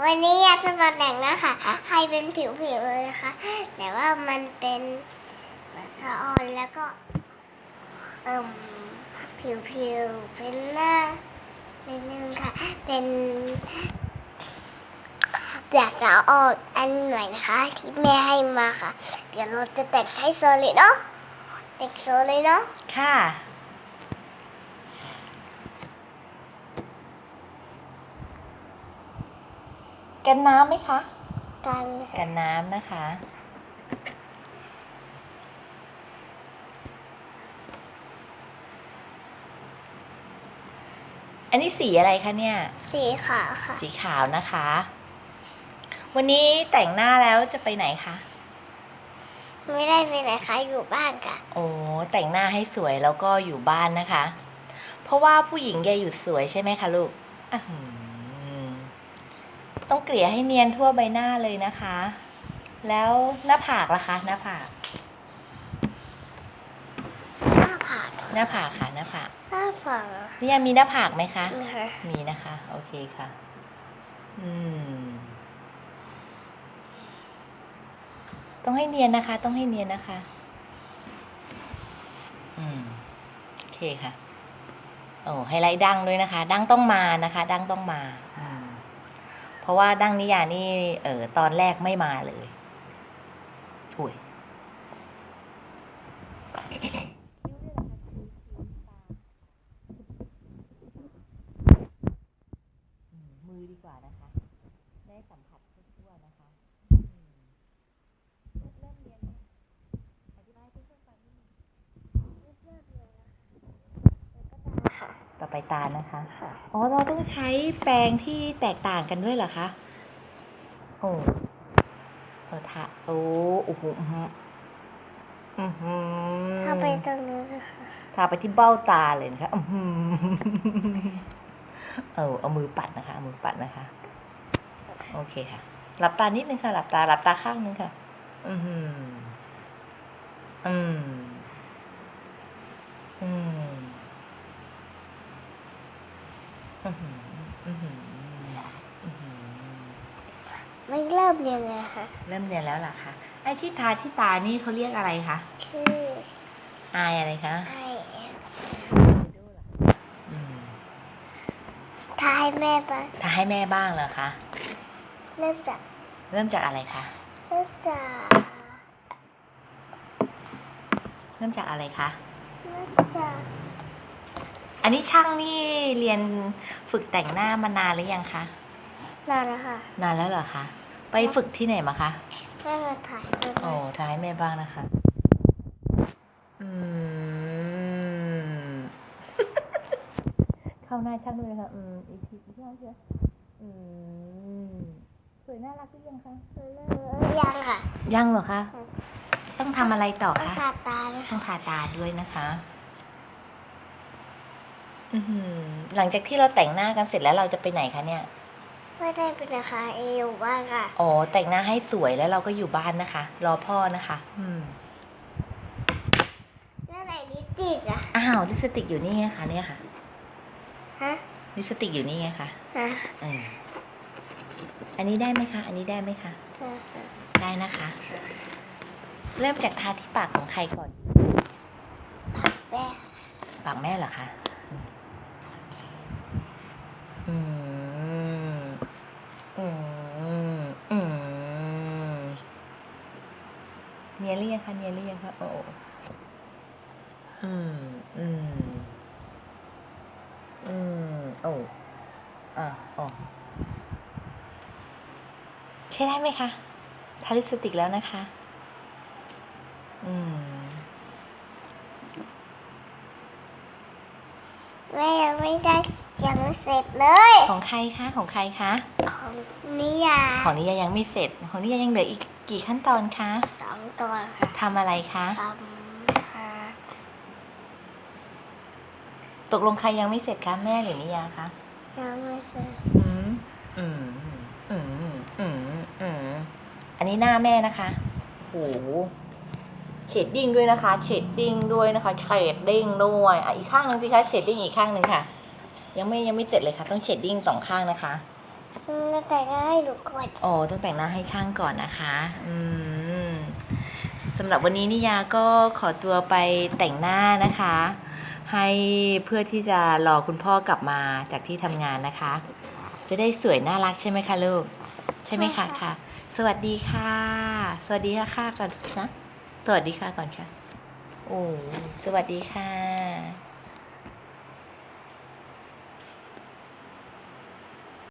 วันนี้อยากจะมาแต่งหนะคะให้เป็นผิวๆเลยนะคะ แต่ว่ามันเป็นแบบสะออนแล้วก็เอิ่มผิวๆเป็นหน้านิดนึงค่ะ เป็นแบบสาวออกอันหน่อยนะคะ ที่แม่ให้มาค่ะ เดี๋ยวเราจะแต่งให้โซเลยเนาะแต่งโซเลยเนาะค่ะ กันน้ำไหมคะ กันกันน้ำนะคะ อันนี้สีอะไรคะเนี่ย สีขาวค่ะ สีขาวนะคะ วันนี้แต่งหน้าแล้วจะไปไหนคะ ไม่ได้ไปไหนคะอยู่บ้านค่ะ โอ้แต่งหน้าให้สวยแล้วก็อยู่บ้านนะคะ เพราะว่าผู้หญิงแกอยู่สวยใช่ไหมคะลูกอื้อหือ ต้องเกลี่ยให้เนียนทั่วใบหน้าเลยนะคะ แล้วหน้าผากล่ะคะหน้าผาก หน้าผากหน้าผากค่ะหน้าผากหน้าผากนี่ยังมีหน้าผากไหมคะ นะคะมีนะคะ โอเคค่ะ อืม ต้องให้เนียนนะคะ ต้องให้เนียนนะคะ อืม โอเคค่ะ โอ้ไฮไลท์ดังด้วยนะคะ ดังต้องมานะคะ ดังต้องมาอืม เพราะว่าดั้งนิยานี่เออตอนแรกไม่มาเลยอุ้ยมมือดีกว่านะคะ ได้สัมผัสทั่วๆนะคะอืมเริ่มเรียนยังอธิบายให้เพื่อนๆฟังนิดนึง ค่ะต่อไปตานะคะอ๋อเราต้องใช้แปรงที่แตกต่างกันด้วยเหรอคะโอ้เออทาโอ้โอ้โหอื้อหืออื้อหือเข้าไปตรงนี้นค่ะทาไปที่เบ้าตาเลยนะคะอื้อหือเอาเอามือปัดนะคะเอามือปัดนะคะ โอเคค่ะ หลับตานิดนึงค่ะ หลับตา หลับตาข้างนึงค่ะ อือหืออืมอืม อือหืออือหืออือหือไม่เริ่มยังไงคะเริ่มเรียนแล้วล่ะคะไอ้ที่ทาที่ตานี่เขาเรียกอะไรคะคืออายอะไรคะให้อืมทายแม่ปะทาให้แม่บ้างเหรอคะ เริ่มจากเริ่มจากอะไรคะ เริ่มจากเริ่มจากอะไรคะ เริ่มจาก อันนี้ช่างนี่เรียนฝึกแต่งหน้ามานานหรือยังคะนานแล้วค่ะนานแล้วเหรอคะไปฝึกที่ไหนมาคะแม่มาถ่ายด้วยโอ้ทาให้แม่บ้างนะคะ อืม เข้าหน้าช่างด้วยค่ะอืมอีกทีอีกทีเชียวอืมสวยน่ารักหรือยังคะเริ่มยังค่ะยังเหรอคะต้องทำอะไรต่อต้องคะทาตาเลยต้องทาตาด้วยนะคะ อือหือหลังจากที่เราแต่งหน้ากันเสร็จแล้วเราจะไปไหนคะเนี่ย ไม่ได้เป็นนะคะเอวบ้างค่ะ อ๋อ แต่งหน้าให้สวยแล้วเราก็อยู่บ้านนะคะ รอพ่อนะคะ อืม แล้วไหนลิปสติกอะอ้าวลิปสติกอยู่นี่ไงคะเนี่ยค่ะ ฮะลิปสติกอยู่นี่ไงคะฮะเอออันนี้ได้ไหมคะ อันนี้ได้ไหมคะใช่ค่ะได้นะคะ เริ่มจากทาที่ปากของใครก่อนแม่ปากแม่เหรอคะ อืม อืม อืม เนียนหรือยังคะเนียนหรือยังคะ โอ้อืม อืม อืม โอ้อะโอ้ใช้ได้ไหมคะ ทาลิปสติกแล้วนะคะ อืมแม่ยังไม่ได้ ยังไม่เสร็จเลย ของใครคะของใครคะ ของนิยาของนิยายังไม่เสร็จ ของนิยายังเหลืออีกกี่ขั้นตอนคะสองตอนค่ะทำอะไรคะทำค่ะตกลงใครยังไม่เสร็จคะแม่หรือนิยาคะยังไม่เสร็จอืมอืมอืมอืมอืมอันนี้หน้าแม่นะคะโอ้โหเชดดิ้งด้วยนะคะเชดดิ้งด้วยนะคะเชดดิ้งด้วยอะอีกข้างหนึ่งสิคะเชดดิ้งอีกข้างหนึ่งค่ะ ยังไม่ยังไม่เสร็จเลยค่ะ ต้องเชดดิ้งสองข้างนะคะอแล้วแต่งหน้าให้หนูก่อนโอ้ต้องแต่งหน้าให้ช่างก่อนนะคะ อืมสำหรับวันนี้นิยาก็ขอตัวไปแต่งหน้านะคะ ให้เพื่อที่จะรอคุณพ่อกลับมาจากที่ทำงานนะคะ จะได้สวยน่ารักใช่ไหมคะลูก ใช่ไหมคะค่ะ สวัสดีค่ะ สวัสดีค่ะค่ะก่อนนะ สวัสดีค่ะก่อนค่ะ โอ้สวัสดีค่ะ